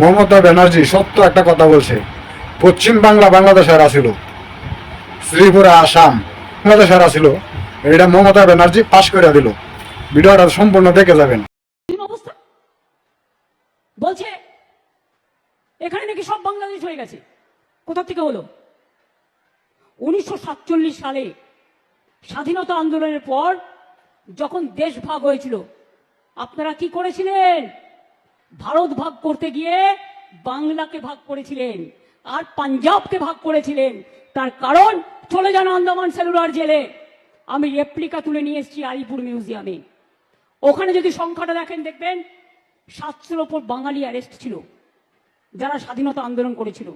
মমতা ব্যানার্জি সত্য একটা কথা বলছে। পশ্চিম বাংলা বাংলাদেশের আসিল। শ্রীপুরা আসাম বাংলাদেশের আসিল। এটা মমতা ব্যানার্জি পাশ করে দিল। ভিডিওটা সম্পূর্ণ দেখে যাবেন। বলছে, এখানে নাকি সব বাংলাদেশ হয়ে গেছে। কোথা থেকে হলো? উনিশশো সাতচল্লিশ সালে স্বাধীনতা আন্দোলনের পর যখন দেশ ভাগ হয়েছিল, আপনারা কি করেছিলেন? ভারত ভাগ করতে গিয়ে বাংলাকে ভাগ করেছিলেন, আর পাঞ্জাবকে ভাগ করেছিলেন। তার কারণ, চলে যান আন্দামান সেলুলার জেলে। আমি রেপ্লিকা তুলে নিয়ে এসেছি আলিপুর মিউজিয়ামে ওখানে যদি সংখ্যাটা দেখেন, দেখবেন সাতশোর ওপর বাঙালি অ্যারেস্ট ছিল, যারা স্বাধীনতা আন্দোলন করেছিল।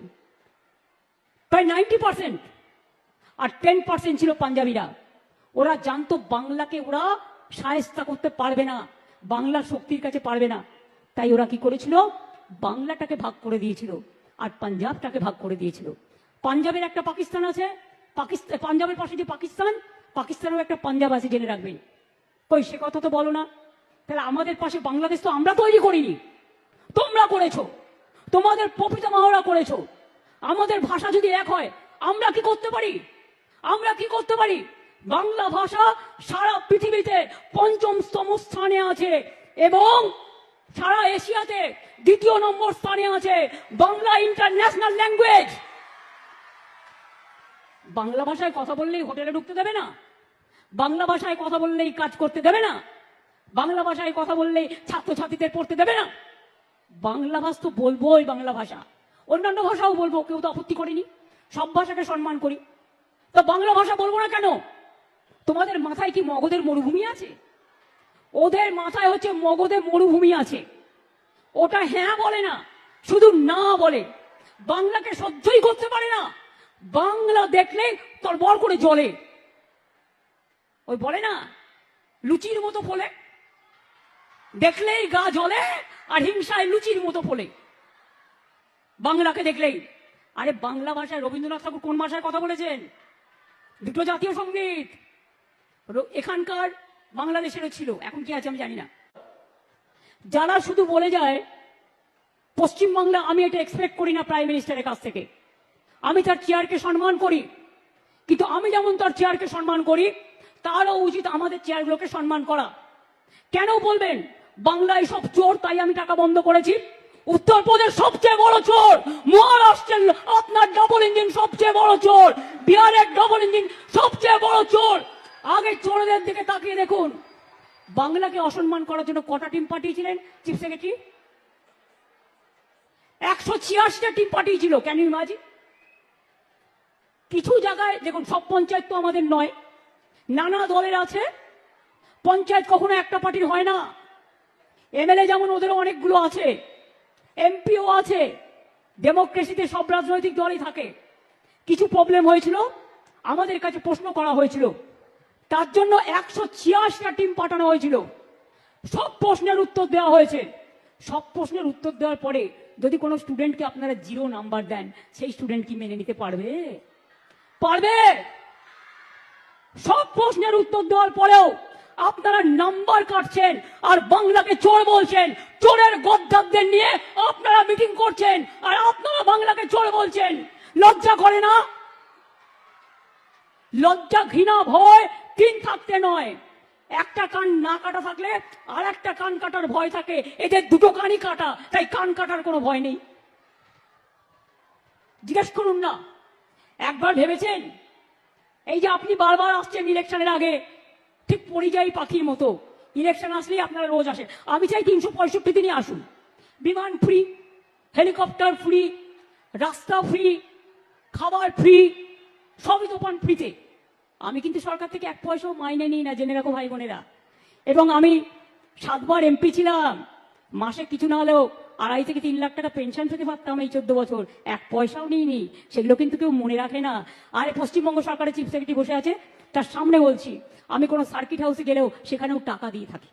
প্রায় নাইনটি পার্সেন্ট আর টেন পার্সেন্ট ছিল পাঞ্জাবিরা। ওরা জানতো বাংলাকে ওরা সায়স্তা করতে পারবে না, বাংলার শক্তির কাছে পারবে না। তাই ওরা কি করেছিল? বাংলাটাকে ভাগ করে দিয়েছিল আর পাঞ্জাবটাকে ভাগ করে দিয়েছিল। পাঞ্জাবের একটা পাকিস্তান আছে পাকিস্তান পাঞ্জাবের পাশে যে পাকিস্তান, পাকিস্তানেও একটা পাঞ্জাব আছে জেনে রাখবেন। কই, সে কথা তো বলো না। তাহলে আমাদের পাশে বাংলাদেশ তো আমরা তৈরি করিনি। তোমরা করেছ। তোমাদের মাহরা করেছ। আমাদের ভাষা যদি এক হয়, আমরা কি করতে পারি? আমরা কি করতে পারি? বাংলা ভাষা সারা পৃথিবীতে পঞ্চমতম স্থানে আছে এবং এশিয়াতে দ্বিতীয় নম্বর স্থানে আছে বাংলা ইন্টারন্যাশনাল ল্যাঙ্গুয়েজ। বাংলা ভাষায় কথা বললেই হোটেলে ঢুকতে দেবে না। বাংলা ভাষায় কথা বললেই কাজ করতে দেবে না। বাংলা ভাষায় কথা বললেই ছাত্রছাত্রীদের পড়তে দেবে না। বাংলা ভাষা তো বলবোই বাংলা ভাষা। অন্যান্য ভাষাও বলব, কেউ তো আপত্তি করেনি। সব ভাষাকে সম্মান করি। তো বাংলা ভাষা বলব না কেন? তোমাদের মাথায় কি মগধের মরুভূমি আছে? ওদের মাথায় হচ্ছে মগধে মরুভূমি আছে। ওটা হ্যাঁ বলে না, শুধু না বলে। বাংলাকে সহ্যই করতে পারে না। বাংলা দেখলে তোর বর করে জ্বলে। ওই বলে না, লুচির মতো ফলে। দেখলেই গা জ্বলে আর হিংসায় লুচির মতো ফলে। বাংলাকে দেখলেই। আরে বাংলা ভাষায় রবীন্দ্রনাথ ঠাকুর কোন ভাষায় কথা বলেছেন? দুটো জাতীয় সংগীত। এখানকার বাংলাদেশেরও ছিল, এখন কি আছে আমি জানি না। যারা শুধু বলে যায় পশ্চিমবাংলা আমি এটা এক্সপেক্ট করি না প্রাইম মিনিস্টারের কাছ থেকে। আমি তার চেয়ারকে সম্মান করি, কিন্তু আমি যেমন তার চেয়ারকে সম্মান করি, তারও উচিত আমাদের চেয়ারগুলোকে সম্মান করা। কেন বলবেন? বাংলায় সব চোর, তাই আমি টাকা বন্ধ করেছি। উত্তরপ্রদেশ সবচেয়ে বড় চোর, মহারাষ্ট্রের আপনার ডবল ইঞ্জিন সবচেয়ে বড় চোর, বিহারের ডবল ইঞ্জিন সবচেয়ে বড় চোর। আগে চোরদের দিকে তাকিয়ে দেখুন। বাংলাকে অসম্মান করার জন্য কটা টিম পাঠিয়েছিলেন? চিফ সেক্রেটারি একশো ছিয়াশিটা টিম পাঠিয়েছিল ক্যান ইউ ইমাজিন কিছু জায়গায়, দেখুন, সব পঞ্চায়েত তো আমাদের নয়। নানা দলের আছে। পঞ্চায়েত কখনো একটা পার্টির হয় না। এমএলএ যেমন ওদেরও অনেকগুলো আছে। এমপিও আছে। ডেমোক্রেসিতে সব রাজনৈতিক দলই থাকে। কিছু প্রবলেম হয়েছিল। আমাদের কাছে প্রশ্ন করা হয়েছিল তার জন্য একশো ছিয়াশিটা টিম পাঠানো হয়েছিল। সব প্রশ্নের উত্তর দেওয়া হয়েছে। সব প্রশ্নের উত্তর দেওয়ার পরে যদি কোনো স্টুডেন্টকে আপনারা জিরো নাম্বার দেন, সেই স্টুডেন্ট কি মেনে নিতে পারবে? পারবে! সব প্রশ্নের উত্তর দেওয়ার পরেও আপনারা নাম্বার কাটছেন আর বাংলাকে চোর বলছেন। চোরের গদ্দারদের নিয়ে আপনারা মিটিং করছেন আর আপনারা বাংলাকে চোর বলছেন। লজ্জা করে না? লজ্জা ঘৃণা ভয় তিন থাকতে নয়। একটা কান না কাটা থাকলে আর একটা কান কাটার ভয় থাকে। এদের দুটো কানই কাটা, তাই কান কাটার কোনো ভয় নেই। জিজ্ঞেস করুন না। একবার ভেবেছেন? এই যে আপনি বারবার আসছেন ইলেকশনের আগে, ঠিক পরিযায়ী পাখির মতো। ইলেকশন আসলেই আপনারা রোজ আসেন আমি চাই তিনশো পঁয়ষট্টি দিনই আসুন। বিমান ফ্রি, হেলিকপ্টার ফ্রি, রাস্তা ফ্রি, খাবার ফ্রি, সবই পান ফ্রিতে। আমি কিন্তু সরকার থেকে এক পয়সাও মাইনে নিই না, জেনে রাখো ভাই বোনেরা এবং আমি সাতবার এমপি ছিলাম। মাসে কিছু না হলেও আড়াই থেকে তিন লাখ টাকা পেনশন পেতে পারতাম এই চোদ্দ বছর। এক পয়সাও নিইনি। সেগুলো কিন্তু কেউ মনে রাখে না। আর পশ্চিমবঙ্গ সরকারের চিফ সেক্রেটারি বসে আছে, তার সামনে বলছি, আমি কোনো সার্কিট হাউসে গেলেও সেখানেও টাকা দিয়ে থাকি।